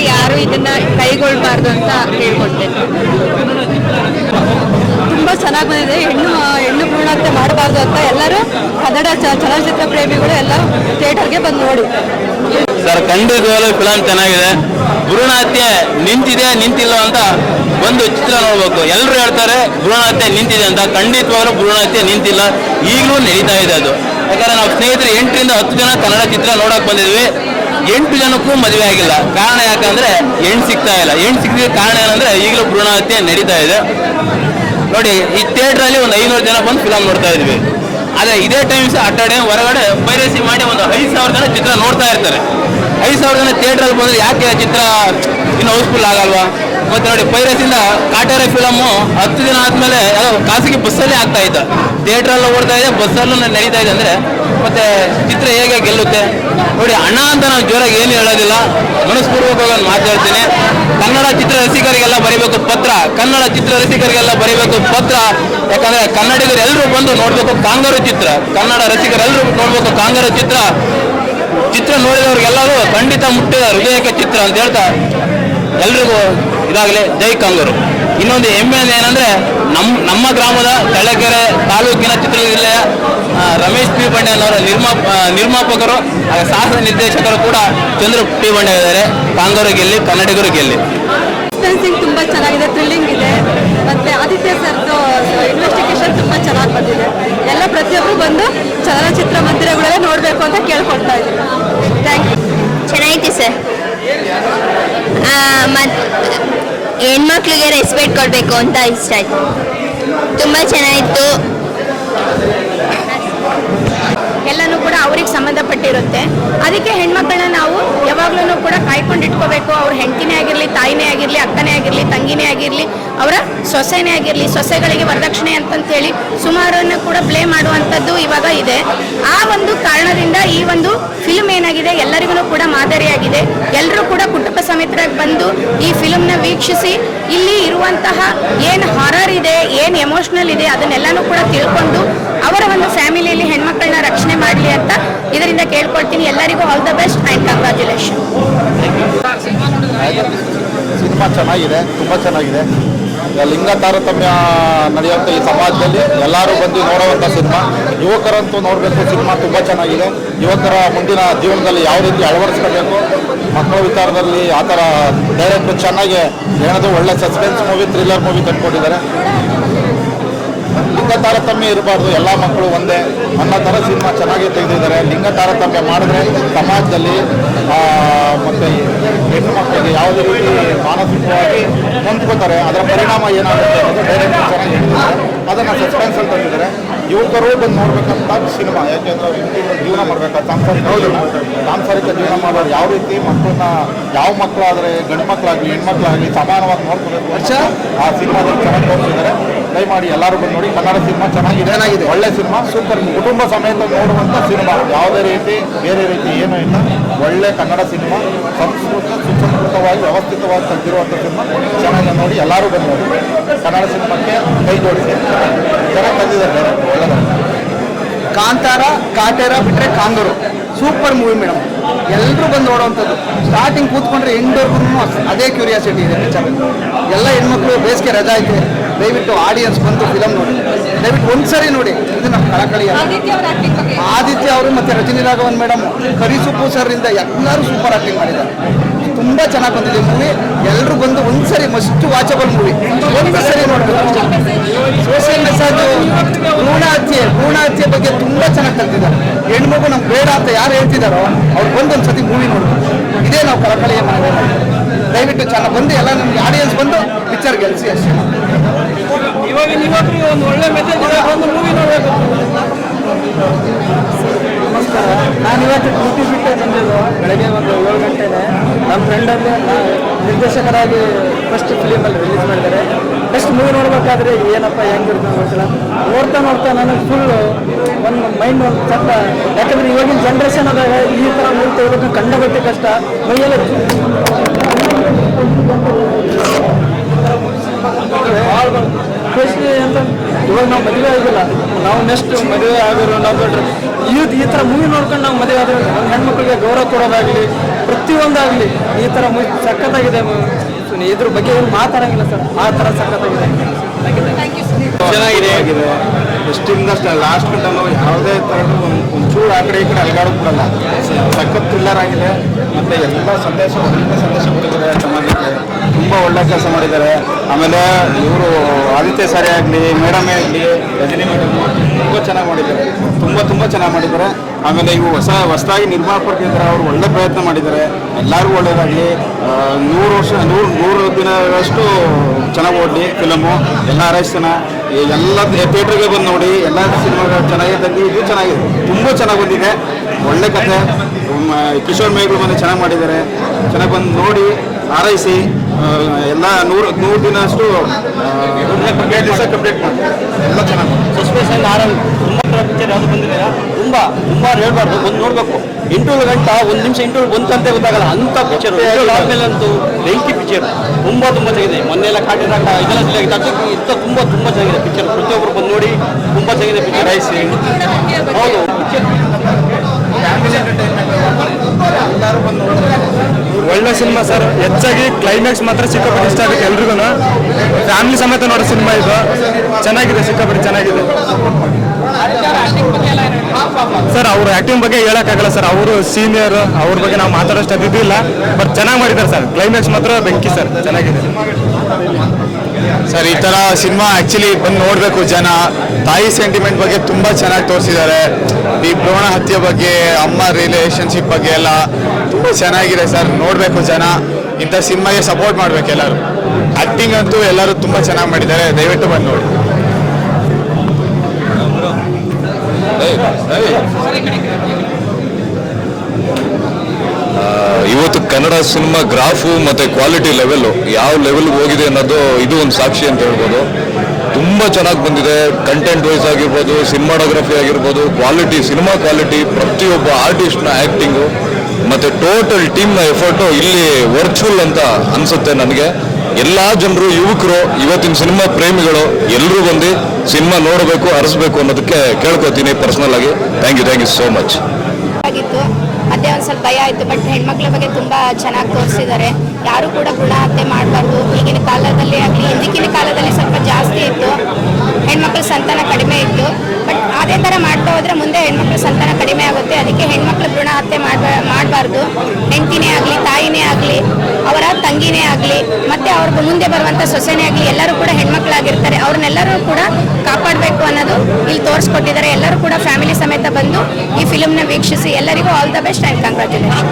ಹಾಗಾಗಿ ಯಾರು ಇದನ್ನ ಕೈಗೊಳ್ಬಾರ್ದು ಅಂತ ಕೇಳ್ಕೊಳ್ತೇನೆ. ತುಂಬಾ ಚೆನ್ನಾಗಿ ಬಂದಿದೆ. ಹೆಣ್ಣು ಹೆಣ್ಣು ಭ್ರೂಣಹತ್ಯೆ ಮಾಡಬಾರ್ದು ಅಂತ ಎಲ್ಲರೂ ಕನ್ನಡ ಚಲನಚಿತ್ರ ಪ್ರೇಮಿಗಳು ಎಲ್ಲ ಥಿಯೇಟರ್ಗೆ ಬಂದು ನೋಡಿ. ಸರ್ ಖಂಡಿತವಾಗ್ಲೂ ಫಿಲಮ್ ಚೆನ್ನಾಗಿದೆ. ಭ್ರೂಣ ಹತ್ಯೆ ನಿಂತಿದೆ ನಿಂತಿಲ್ಲ ಅಂತ ಒಂದು ಚಿತ್ರ ನೋಡ್ಬೇಕು. ಎಲ್ಲರೂ ಹೇಳ್ತಾರೆ ಭ್ರೂಣ ಹತ್ಯೆ ನಿಂತಿದೆ ಅಂತ. ಖಂಡಿತವಾಗ್ಲೂ ಭ್ರೂಣ ಹತ್ಯೆ ನಿಂತಿಲ್ಲ. ಈಗಲೂ ನಡೀತಾ ಇದೆ ಅದು. ಯಾಕಂದ್ರೆ ನಾವು ಸ್ನೇಹಿತರು ಎಂಟರಿಂದ ಹತ್ತು ಜನ ಕನ್ನಡ ಚಿತ್ರ ನೋಡಕ್ ಬಂದಿದ್ವಿ. ಎಂಟು ಜನಕ್ಕೂ ಮದುವೆ ಆಗಿಲ್ಲ. ಕಾರಣ ಯಾಕಂದ್ರೆ ಹೆಣ್ಣು ಸಿಗ್ತಾ ಇಲ್ಲ. ಹೆಣ್ಣು ಸಿಗದ ಕಾರಣ ಏನಂದ್ರೆ ಈಗಲೂ ಭ್ರೂಣ ಹತ್ಯೆ ನಡೀತಾ ಇದೆ. ನೋಡಿ, ಈ ಥಿಯೇಟರ್ ಅಲ್ಲಿ ಒಂದು ಐನೂರು ಜನ ಬಂದು ಫಿಲಮ್ ನೋಡ್ತಾ ಇದ್ವಿ. ಆದ್ರೆ ಇದೇ ಟೈಮ್ಸ್ ಅಡ್ಡಾಡೆ ಹೊರಗಡೆ ಪೈರಸಿ ಮಾಡಿ ಒಂದು ಐದು ಸಾವಿರ ಜನ ಚಿತ್ರ ನೋಡ್ತಾ ಇರ್ತಾರೆ. ಐದು ಸಾವಿರ ಜನ ಥಿಯೇಟರ್ ಅಲ್ಲಿ ಬಂದ್ರೆ ಯಾಕೆ ಚಿತ್ರ ಇನ್ನು ಹೌಸ್ಫುಲ್ ಆಗಲ್ವಾ? ಮತ್ತೆ ನೋಡಿ ಪೈರಸಿಂದ ಕಾಟಾರೆ ಫಿಲಮ್ಮು ಹತ್ತು ದಿನ ಆದ್ಮೇಲೆ ಖಾಸಗಿ ಬಸ್ಸಲ್ಲೇ ಆಗ್ತಾ ಇತ್ತು. ಥಿಯೇಟರ್ ಅಲ್ಲಿ ಓಡ್ತಾ ಇದೆ, ಬಸ್ಸಲ್ಲೂ ನಡೀತಾ ಇದೆ ಅಂದ್ರೆ ಮತ್ತೆ ಚಿತ್ರ ಹೇಗೆ ಗೆಲ್ಲುತ್ತೆ? ನೋಡಿ, ಅಣ್ಣ ಅಂತ ನಾನು ಜೋರಾಗಿ ಏನು ಹೇಳೋದಿಲ್ಲ. ಮನಸ್ಪೂರ್ವಕವಾಗಿ ನಾನು ಮಾತಾಡ್ತೀನಿ. ಕನ್ನಡ ಚಿತ್ರ ರಸಿಕರಿಗೆಲ್ಲ ಬರೀಬೇಕು ಪತ್ರ. ಕನ್ನಡ ಚಿತ್ರ ರಸಿಕರಿಗೆಲ್ಲ ಬರೀಬೇಕು ಪತ್ರ. ಯಾಕಂದ್ರೆ ಕನ್ನಡಿಗರು ಎಲ್ಲರೂ ಬಂದು ನೋಡ್ಬೇಕು ಕಾಂಗಾರು ಚಿತ್ರ. ಕನ್ನಡ ರಸಿಕರೆಲ್ಲರೂ ನೋಡ್ಬೇಕು ಕಾಂಗಾರು ಚಿತ್ರ. ಚಿತ್ರ ನೋಡಿದವ್ರಿಗೆಲ್ಲರೂ ಖಂಡಿತ ಮುಟ್ಟಿದ ಹೃದಯಕ್ಕೆ ಚಿತ್ರ ಅಂತ ಹೇಳ್ತಾ ಎಲ್ರಿಗೂ ಇದಾಗಲಿ ಜೈ ಕಾಂಗೂರು ಇನ್ನೊಂದು ಹೆಮ್ಮೆ ಏನಂದ್ರೆ ನಮ್ಮ ನಮ್ಮ ಗ್ರಾಮದ ತಳಕೆರೆ ತಾಲೂಕಿನ ಚಿತ್ರದುರ್ಗ ಜಿಲ್ಲೆಯ ರಮೇಶ್ ಪಿ ಬಂಡೆಯನ್ನವರ ನಿರ್ಮಾ ನಿರ್ಮಾಪಕರು ಹಾಗೆ ಸಾಹಸ ನಿರ್ದೇಶಕರು ಕೂಡ ಚಂದ್ರ ಪಿ ಬಂಡೆ ಇದ್ದಾರೆ. ಕಾಂಗೂರು ಗೆಲ್ಲಿ ಕನ್ನಡಿಗರು ಗೆಲ್ಲಿ. ತುಂಬಾ ಚೆನ್ನಾಗಿದೆ ಥ್ರಿಲ್ಲಿಂಗ್ ಇದೆ. ಮತ್ತೆ ಆದಿತ್ಯ ಸರ್ದು ಇನ್ವೆಸ್ಟಿಗೇಷನ್ ತುಂಬಾ ಚೆನ್ನಾಗಿ ಬಂದಿದೆ. ಎಲ್ಲ ಪ್ರತಿಯೊಬ್ಬರು ಬಂದು ಚಲನಚಿತ್ರ ಮಂದಿರಗಳೆಲ್ಲ ನೋಡಬೇಕು ಅಂತ ಕೇಳ್ಕೊಳ್ತಾ ಇದ್ದೀನಿ ಥ್ಯಾಂಕ್ ಯು ಚೆನ್ನಾಗಿತ್ತು ಸರ್. ಮತ್ತು ಹೆಣ್ಮಕ್ಳಿಗೆ ರೆಸ್ಪೆಕ್ಟ್ ಕೊಡಬೇಕು ಅಂತ ಇಷ್ಟ ಆಯಿತು. ತುಂಬ ಚೆನ್ನಾಗಿತ್ತು. ಎಲ್ಲನೂ ಕೂಡ ಅವ್ರಿಗೆ ಸಂಬಂಧಪಟ್ಟಿರುತ್ತೆ. ಅದಕ್ಕೆ ಹೆಣ್ಮಕ್ಳನ್ನ ನಾವು ಯಾವಾಗ್ಲೂ ಕೂಡ ಕಾಯ್ಕೊಂಡು ಇಟ್ಕೋಬೇಕು. ಅವ್ರ ಹೆಂಡತಿನೇ ಆಗಿರಲಿ, ತಾಯಿನೇ ಆಗಿರಲಿ, ಅಕ್ಕನೇ ಆಗಿರಲಿ, ತಂಗಿನೇ ಆಗಿರಲಿ, ಅವರ ಸೊಸೆನೇ ಆಗಿರಲಿ, ಸೊಸೆಗಳಿಗೆ ವರದಕ್ಷಿಣೆ ಅಂತಂತೇಳಿ ಸುಮಾರನ್ನು ಕೂಡ ಪ್ಲೇ ಮಾಡುವಂಥದ್ದು ಇವಾಗ ಇದೆ. ಆ ಒಂದು ಕಾರಣದಿಂದ ಈ ಒಂದು ಫಿಲ್ಮ್ ಏನಾಗಿದೆ, ಎಲ್ಲರಿಗೂ ಕೂಡ ಮಾದರಿಯಾಗಿದೆ. ಎಲ್ಲರೂ ಕೂಡ ಕುಟುಂಬ ಸಮೇತರಾಗಿ ಬಂದು ಈ ಫಿಲಮ್ನ ವೀಕ್ಷಿಸಿ, ಇಲ್ಲಿ ಇರುವಂತಹ ಏನು ಹಾರರ್ ಇದೆ, ಏನು ಎಮೋಷ್ನಲ್ ಇದೆ, ಅದನ್ನೆಲ್ಲನೂ ಕೂಡ ತಿಳ್ಕೊಂಡು ಇದರಿಂದ ಕೇಳ್ಕೊಳ್ತೀನಿ. ಎಲ್ಲರಿಗೂ all the best and congratulation cinema ಚೆನ್ನಾಗಿದೆ, ತುಂಬ ಚೆನ್ನಾಗಿದೆ. ಲಿಂಗ ತಾರತಮ್ಯ ನಡೆಯುವಂಥ ಈ ಸಮಾಜದಲ್ಲಿ ಎಲ್ಲರೂ ಬಂದು ನೋಡುವಂಥ ಸಿನಿಮಾ. ಯುವಕರಂತೂ ನೋಡಬೇಕು, ಸಿನಿಮಾ ತುಂಬ ಚೆನ್ನಾಗಿದೆ. ಯುವಕರ ಮುಂದಿನ ಜೀವನದಲ್ಲಿ ಯಾವ ರೀತಿ ಅಳವಡಿಸ್ಕೋಬೇಕು ಮಕ್ಕಳ ವಿಚಾರದಲ್ಲಿ ಆ ಥರ ಡೈರೆಕ್ಟ್ ಚೆನ್ನಾಗಿ ಏನಾದರೂ ಒಳ್ಳೆ ಸಸ್ಪೆನ್ಸ್ ಮೂವಿ ಥ್ರಿಲ್ಲರ್ ಮೂವಿ ತಂದ್ಕೊಟ್ಟಿದ್ದಾರೆ. ಲಿಂಗ ತಾರತಮ್ಯ ಇರಬಾರ್ದು, ಎಲ್ಲ ಮಕ್ಕಳು ಒಂದೇ. ಅನ್ನೋ ಥರ ಸಿನಿಮಾ ಚೆನ್ನಾಗಿ ತೆಗೆದಿದ್ದಾರೆ. ಲಿಂಗ ತಾರತಮ್ಯ ಮಾಡಿದ್ರೆ ಸಮಾಜದಲ್ಲಿ ಮತ್ತೆ ಹೆಣ್ಣು ಮಕ್ಕಳಿಗೆ ಯಾವುದೇ ರೀತಿ ಮಾನಸಿಕವಾಗಿ ಹೊಂದ್ಕೋತಾರೆ. ಅದರ ಪರಿಣಾಮ ಏನಾಗುತ್ತೆ ಡೈರೆಕ್ಟ್ ಚೆನ್ನಾಗಿ ಅದನ್ನು ಸಸ್ಪೆನ್ಸ್ ಅಂತ ತಂದಿದ್ದಾರೆ. ಯುವಕರು ಬಂದು ನೋಡ್ಬೇಕಂತ ಸಿನಿಮಾ ಯಾಕೆಂದ್ರೆ ಅವ್ರು ಹಿಂದಿನ ಜೀವನ ಮಾಡ್ಬೇಕಾದ ಸಾಂಸಾರಿಕ ಸಾಂಸಾರಿಕ ಜೀವನ ಮಾಡೋರು ಯಾವ ರೀತಿ ಮಕ್ಕಳನ್ನ ಯಾವ ಮಕ್ಕಳಾದರೆ ಗಂಡು ಮಕ್ಕಳಾಗಲಿ ಹೆಣ್ಮಕ್ಳಾಗಲಿ ಸಮಾನವಾಗಿ ನೋಡ್ಕೋಬೇಕು ವರ್ಷ ಆ ಸಿನಿಮಾದಲ್ಲಿ ಚೆನ್ನಾಗಿ ತೋರಿಸಿದ್ದಾರೆ. ದಯಮಾಡಿ ಎಲ್ಲರೂ ಬಂದು ನೋಡಿ ಕನ್ನಡ ಸಿನಿಮಾ ಚೆನ್ನಾಗಿದೆ. ಚೆನ್ನಾಗಿದೆ. ಒಳ್ಳೆ ಸಿನಿಮಾ ಸೂಪರ್ ಕುಟುಂಬ ಸಮೇತ ನೋಡುವಂಥ ಸಿನಿಮಾ. ಯಾವುದೇ ರೀತಿ ಬೇರೆ ರೀತಿ ಏನೂ ಇಲ್ಲ. ಒಳ್ಳೆ ಕನ್ನಡ ಸಿನಿಮಾ ಸಂಸ್ಕೃತ ಸುಸಂಸ್ಕೃತವಾಗಿ ವ್ಯವಸ್ಥಿತವಾಗಿ ತೆಗೆದಿರುವಂಥ ಸಿನಿಮಾ. ಚೆನ್ನಾಗಿ ನೋಡಿ ಎಲ್ಲರೂ ಬಂದು ನೋಡಿ. ಕನ್ನಡ ಸಿನಿಮಾಕ್ಕೆ ಕೈ ಜೋಡಿಸಿ. ಚೆನ್ನಾಗಿ ತಂದಿದ್ದಾರೆ ಕಾಂತಾರ ಕಾಟೇರ ಬಿಟ್ರೆ ಕಾಂದೂರು. Super movie madam. ಎಲ್ಲರೂ ಬಂದು ನೋಡುವಂಥದ್ದು. ಸ್ಟಾರ್ಟಿಂಗ್ ಕೂತ್ಕೊಂಡ್ರೆ ಎಂಡ್ವರೆಗೂ ಅದೇ ಕ್ಯೂರಿಯಾಸಿಟಿ ಇದೆ ಪಿಕ್ಚರ್ ಎಲ್ಲ ಹೆಣ್ಮಕ್ಳು ಬೇಸಿಗೆ ರಜಾ ಐತೆ. ದಯವಿಟ್ಟು ಆಡಿಯನ್ಸ್ ಬಂದು ಫಿಲಮ್ ನೋಡಿ. ದಯವಿಟ್ಟು ಒಂದ್ಸರಿ ನೋಡಿ. ಇದು ನಮ್ಮ ಕಳಕಳಿ ಆದಿತ್ಯ ಅವ್ರ ಮತ್ತೆ ರಜನಿ ರಾಘವನ್ ಮೇಡಮ್. ಕರಿಸುಪ್ಪು ಸರ್ ಇಂದ ಎಲ್ಲರೂ ಸೂಪರ್ ಆಕ್ಟಿಂಗ್ ಮಾಡಿದ್ದಾರೆ. ತುಂಬಾ ಚೆನ್ನಾಗಿ ಬಂದಿದೆ ಮೂವಿ ಎಲ್ಲರೂ ಬಂದು ಒಂದ್ಸರಿ ಮಸ್ಟ್ ವಾಚಬಲ್ ಮೂವಿ ಒಂದು ಸರಿ ನೋಡಬೇಕು ಸೋಷಿಯಲ್ ಮೆಸೇಜ್ ಭ್ರೂಣ ಹತ್ಯೆ ಭ್ರೂಣ ಹತ್ಯೆ ಬಗ್ಗೆ ತುಂಬಾ ಚೆನ್ನಾಗಿ ಕಲ್ತಿದ್ದಾರೆ. ಹೆಣ್ಮಗು ನಮ್ಗೆ ಬೇಡ ಅಂತ ಯಾರು ಹೇಳ್ತಿದಾರೋ ಅವ್ರು ಬಂದು ಒಂದ್ಸತಿ ಮೂವಿ ನೋಡ್ಬೇಕು. ಇದೇ ನಾವು ಕಳಕಳಿಯ ಮನೆ ದಯವಿಟ್ಟು ಚೆನ್ನಾಗಿ ಬಂದು ಎಲ್ಲ ನಮ್ಗೆ ಆಡಿಯನ್ಸ್ ಬಂದು ಪಿಕ್ಚರ್ ಗೆಲ್ಸಿ ಅಷ್ಟೇ. ಇವಾಗ ಒಂದು ಒಳ್ಳೆ ಮೆಸೇಜ್ ಒಂದು ಮೂವಿ ನೋಡಬೇಕು. ನಮಸ್ಕಾರ. ನಾನು ಇವತ್ತು ಡ್ಯೂಟಿ ಬಿಟ್ಟೆ ಬಂದಿದ್ದು. ಬೆಳಗ್ಗೆ ಒಂದು ಏಳು ಗಂಟೆನೆ ನಮ್ಮ ಫ್ರೆಂಡಲ್ಲಿ ನಿರ್ದೇಶಕರಾಗಿ ಫಸ್ಟ್ ಫಿಲಿಮಲ್ಲಿ ರಿಲೀಸ್ ಮಾಡಿದ್ದಾರೆ. ನೆಕ್ಸ್ಟ್ ಮೂವಿ ನೋಡ್ಬೇಕಾದ್ರೆ ಏನಪ್ಪ ಹೆಂಗಿರುತ್ತೆ ಗೊತ್ತಿಲ್ಲ ನೋಡ್ತಾ ನೋಡ್ತಾ ನನಗೆ ಫುಲ್ ಒಂದು ಮೈಂಡ್ ಒಂದು ಚಂದ. ಯಾಕಂದ್ರೆ ಇವಾಗಿನ ಜನ್ರೇಷನ್ ಅದಾಗ ಈ ಥರ ಮೂವಿ ತೆಗಿಬೇಕು ಕಂಡಗಟ್ಟೆ ಕಷ್ಟ. ಮೈಯೆಲ್ಲ ಖುಷಿ ಅಂತ ಇವಾಗ ನಾವು ಮದುವೆ ಆಗಿಲ್ಲ. ನಾವು ನೆಕ್ಸ್ಟ್ ಮದುವೆ ಆಗಿರೋ ನಾವು ಬಿಟ್ರೆ ಈ ಥರ ಮೂವಿ ನೋಡ್ಕೊಂಡು ನಾವು ಮದುವೆ ಆದ್ರೆ ಹೆಣ್ಮಕ್ಳಿಗೆ ಗೌರವ ಕೊಡೋದಾಗಲಿ, ಪ್ರತಿಯೊಂದಾಗಲಿ ಈ ಥರ ಮು ಸಖತ್ತಾಗಿದೆ ಮು- ಇದ್ರ ಬಗ್ಗೆ ಏನು ಮಾತಾಡಂಗಿಲ್ಲ ಸರ್. ಆ ಥರ ಸಖತ್ತಾಗಿದೆ ಚೆನ್ನಾಗಿದೆ. ಆಗಿದೆ ಫಸ್ಟಿಂದ ಲಾಸ್ಟ್ ಗಂಟನು ಯಾವುದೇ ಥರದ ಒಂದು ಒಂಚೂರು ಆ ಕಡೆ ಈ ಕಡೆ ಅಲ್ಗಾಡೋಕ್ ಬಿಡಲ್ಲ. ಸಖತ್ ಥ್ರಿಲ್ಲರ್ ಆಗಿದೆ. ಮತ್ತು ಎಲ್ಲ ಸಂದೇಶ ಒಳ್ಳೆ ಸಂದೇಶ ಕೊಟ್ಟಿದ್ದಾರೆ ಸಮಾಜಕ್ಕೆ ತುಂಬ ಒಳ್ಳೆ ಕೆಲಸ ಮಾಡಿದ್ದಾರೆ. ಆಮೇಲೆ ಇವರು ಆದಿತ್ಯ ಸಾರಿ ಆಗಲಿ ಮೇಡಮೇ ಆಗಲಿ ರಜನಿ ಮೇಡಮ್ ತುಂಬ ಚೆನ್ನಾಗಿ ಮಾಡಿದ್ದಾರೆ. ತುಂಬ ತುಂಬ ಚೆನ್ನಾಗಿ ಮಾಡಿದ್ದಾರೆ. ಆಮೇಲೆ ಇವು ಹೊಸ ಹೊಸದಾಗಿ ನಿರ್ಮಾಪಕರಿದ್ದಾರೆ ಅವರು ಒಳ್ಳೆ ಪ್ರಯತ್ನ ಮಾಡಿದ್ದಾರೆ. ಎಲ್ಲರಿಗೂ ಒಳ್ಳೆಯದಾಗಲಿ ನೂರು ವರ್ಷ ನೂರು ನೂರು ದಿನಗಳಷ್ಟು ಚೆನ್ನಾಗಿ ಓಡಲಿ ಫಿಲಮು ಎಲ್ಲ ಹಾರೈಸ್ತಾನ ಎಲ್ಲ ಥಿಯೇಟ್ರಿಗೆ ಬಂದು ನೋಡಿ ಎಲ್ಲ ಸಿನಿಮಾಗಳು ಚೆನ್ನಾಗಿದೆ ಇದು ಚೆನ್ನಾಗಿದೆ ತುಂಬ ಚೆನ್ನಾಗಿ ಬಂದಿದೆ. ಒಳ್ಳೆ ಮ, ಕಿಶೋರ್ ಮೇಘ್ರು ಬಂದು ಚೆನ್ನಾಗಿ ಮಾಡಿದ್ದಾರೆ. ಚೆನ್ನಾಗಿ ಬಂದು ನೋಡಿ ಹಾರೈಸಿ. ಆ, ಎಲ್ಲ ನೂರ ನೂರು ದಿನ ಅಷ್ಟು ಕಂಪ್ಲೀಟ್ ದಿವಸ ಕಂಪ್ಲೀಟ್ ಮಾಡಿ ಎಲ್ಲ ಚೆನ್ನಾಗಿ ಸಸ್ಪೆನ್ಷನ್ ಆರಲ್ ತುಂಬ ಪಿಕ್ಚರ್ ಯಾವುದು ಬಂದಿದೆ ತುಂಬ ತುಂಬ ಹೇಳ್ಬಾರ್ದು ಒಂದು ನೋಡಬೇಕು. ಎಂಟು ಗಂಟೆ ಒಂದು ನಿಮಿಷ ಎಂಟು ಒಂದು ಅಂತ ಗೊತ್ತಾಗಲ್ಲ. ಅಂಥ ಪಿಕ್ಚರ್ ಆದ್ಮೇಲೆ ಅಂತೂ ಬೆಂಕಿ ಪಿಕ್ಚರ್ ತುಂಬ ತುಂಬ ಚೆನ್ನಾಗಿದೆ. ಮೊನ್ನೆ ಎಲ್ಲ ಕಾಟಿನ ಇದೆಲ್ಲ ಜಿಲ್ಲೆ ಅದಕ್ಕೆ ಇಂಥ ತುಂಬ ತುಂಬ ಚೆನ್ನಾಗಿದೆ ಪಿಕ್ಚರ್ ಪ್ರತಿಯೊಬ್ಬರು ಬಂದು ನೋಡಿ ತುಂಬ ಚೆನ್ನಾಗಿದೆ ಪಿಕ್ಚರ್ ಹೌದು. ಪಿಕ್ಚರ್ ಎಲ್ಲರೂ ಬಂದು ನೋಡ್ತಾರೆ ಒಳ್ಳೆ ಸಿನಿಮಾ ಸರ್ ಹೆಚ್ಚಾಗಿ ಕ್ಲೈಮ್ಯಾಕ್ಸ್ ಮಾತ್ರ ಸಿಕ್ಕಾಪಟ್ಟೆ ಇಷ್ಟ ಆಗುತ್ತೆ ಎಲ್ರಿಗೂ ಫ್ಯಾಮಿಲಿ ಸಮೇತ ನೋಡೋ ಸಿನಿಮಾ ಇದು. ಚೆನ್ನಾಗಿದೆ ಸಿಕ್ಕಾಪಟ್ಟೆ, ಚೆನ್ನಾಗಿದೆ. ಸರ್ ಅವ್ರ ಆಕ್ಟಿಂಗ್ ಬಗ್ಗೆ ಹೇಳೋಕ್ಕಾಗಲ್ಲ ಸರ್ ಅವರು ಸೀನಿಯರ್ ಅವ್ರ ಬಗ್ಗೆ ನಾವು ಮಾತಾಡೋಷ್ಟು ಅದಿದ್ದಿಲ್ಲ ಬಟ್ ಚೆನ್ನಾಗಿ ಮಾಡಿದ್ದಾರೆ ಸರ್ ಕ್ಲೈಮ್ಯಾಕ್ಸ್ ಮಾತ್ರ ಬೆಂಕಿ ಸರ್ ಚೆನ್ನಾಗಿದೆ. ಸರ್ ಈ ಥರ ಸಿನಿಮಾ ಆ್ಯಕ್ಚುಲಿ ಬಂದು ನೋಡಬೇಕು ಜನ. ತಾಯಿ ಸೆಂಟಿಮೆಂಟ್ ಬಗ್ಗೆ ತುಂಬ ಚೆನ್ನಾಗಿ ತೋರಿಸಿದ್ದಾರೆ. ಈ ಭ್ರೂಣ ಹತ್ಯೆ ಬಗ್ಗೆ, ಅಮ್ಮ ರಿಲೇಷನ್ಶಿಪ್ ಬಗ್ಗೆ ಎಲ್ಲ ತುಂಬ ಚೆನ್ನಾಗಿದೆ ಸರ್ ನೋಡಬೇಕು ಜನ. ಇಂಥ ಸಿನಿಮಾಗೆ ಸಪೋರ್ಟ್ ಮಾಡ್ಬೇಕು ಎಲ್ಲರೂ. ಆಕ್ಟಿಂಗ್ ಅಂತೂ ಎಲ್ಲರೂ ತುಂಬ ಚೆನ್ನಾಗಿ ಮಾಡಿದ್ದಾರೆ. ದಯವಿಟ್ಟು ಬಂದು ನೋಡಿ. ಇವತ್ತು ಕನ್ನಡ ಸಿನಿಮಾ ಗ್ರಾಫು ಮತ್ತೆ ಕ್ವಾಲಿಟಿ ಲೆವೆಲ್ ಯಾವ ಲೆವೆಲ್ಗೆ ಹೋಗಿದೆ ಅನ್ನೋದು ಇದು ಒಂದು ಸಾಕ್ಷಿ ಅಂತ ಹೇಳ್ಬೋದು. ತುಂಬ ಚೆನ್ನಾಗಿ ಬಂದಿದೆ. ಕಂಟೆಂಟ್ ವೈಸ್ ಆಗಿರ್ಬೋದು ಸಿನಿಮಾಟೋಗ್ರಫಿ ಆಗಿರ್ಬೋದು ಕ್ವಾಲಿಟಿ ಸಿನಿಮಾ ಕ್ವಾಲಿಟಿ ಪ್ರತಿಯೊಬ್ಬ ಆರ್ಟಿಸ್ಟ್ನ ಆ್ಯಕ್ಟಿಂಗು ಮತ್ತೆ ಟೋಟಲ್ ಟೀಮ್ನ ಎಫರ್ಟು ಇಲ್ಲಿ ವರ್ಚುವಲ್ ಅಂತ ಅನ್ಸುತ್ತೆ ನನಗೆ. ಎಲ್ಲ ಜನರು, ಯುವಕರು, ಇವತ್ತಿನ ಸಿನಿಮಾ ಪ್ರೇಮಿಗಳು ಎಲ್ಲರೂ ಬಂದು ಸಿನಿಮಾ ನೋಡಬೇಕು ಹರಿಸ್ಬೇಕು ಅನ್ನೋದಕ್ಕೆ ಕೇಳ್ಕೊತೀನಿ ಪರ್ಸನಲ್ ಆಗಿ. Thank you thank you so much ಸ್ವಲ್ಪ ಭಯ ಆಯಿತು ಬಟ್ ಹೆಣ್ಮಕ್ಳ ಬಗ್ಗೆ ತುಂಬ ಚೆನ್ನಾಗಿ ತೋರಿಸಿದ್ದಾರೆ. ಯಾರು ಕೂಡ ಗುಣ ಹತ್ಯೆ ಮಾಡಬಾರ್ದು. ಈಗಿನ ಕಾಲದಲ್ಲಿ ಆಗಲಿ ಹಿಂದಿಕ್ಕಿನ ಕಾಲದಲ್ಲಿ ಸ್ವಲ್ಪ ಜಾಸ್ತಿ ಇತ್ತು. ಹೆಣ್ಮಕ್ಳ ಸಂತಾನ ಕಡಿಮೆ ಇತ್ತು. ಬಟ್ ಅದೇ ಥರ ಮಾಡ್ತಾ ಹೋದ್ರೆ ಮುಂದೆ ಹೆಣ್ಮಕ್ಳ ಸಂತಾನ ಕಡಿಮೆ ಆಗುತ್ತೆ. ಅದಕ್ಕೆ ಹೆಣ್ಮಕ್ಳು ಭ್ರೂಣ ಹತ್ಯೆ ಮಾಡ್ಬ, ಮಾಡಬಾರ್ದು. ಹೆಂಡತಿನೇ ಆಗಲಿ ತಂಗಿನೇ ಆಗಲಿ, ಮತ್ತೆ ಅವ್ರಿಗೆ ಮುಂದೆ ಬರುವಂತ ಸೊಸೆನೇ ಆಗಲಿ, ಎಲ್ಲರೂ ಕೂಡ ಹೆಣ್ಮಕ್ಳಾಗಿರ್ತಾರೆ. ಅವ್ರನ್ನೆಲ್ಲರೂ ಕೂಡ ಕಾಪಾಡಬೇಕು ಅನ್ನೋದು ಇಲ್ಲಿ ತೋರಿಸ್ಕೊಟ್ಟಿದ್ದಾರೆ. ಎಲ್ಲರೂ ಕೂಡ ಫ್ಯಾಮಿಲಿ ಸಮೇತ ಬಂದು ಈ ಫಿಲ್ಮ್ನ ವೀಕ್ಷಿಸಿ. ಎಲ್ಲರಿಗೂ all the best and congratulation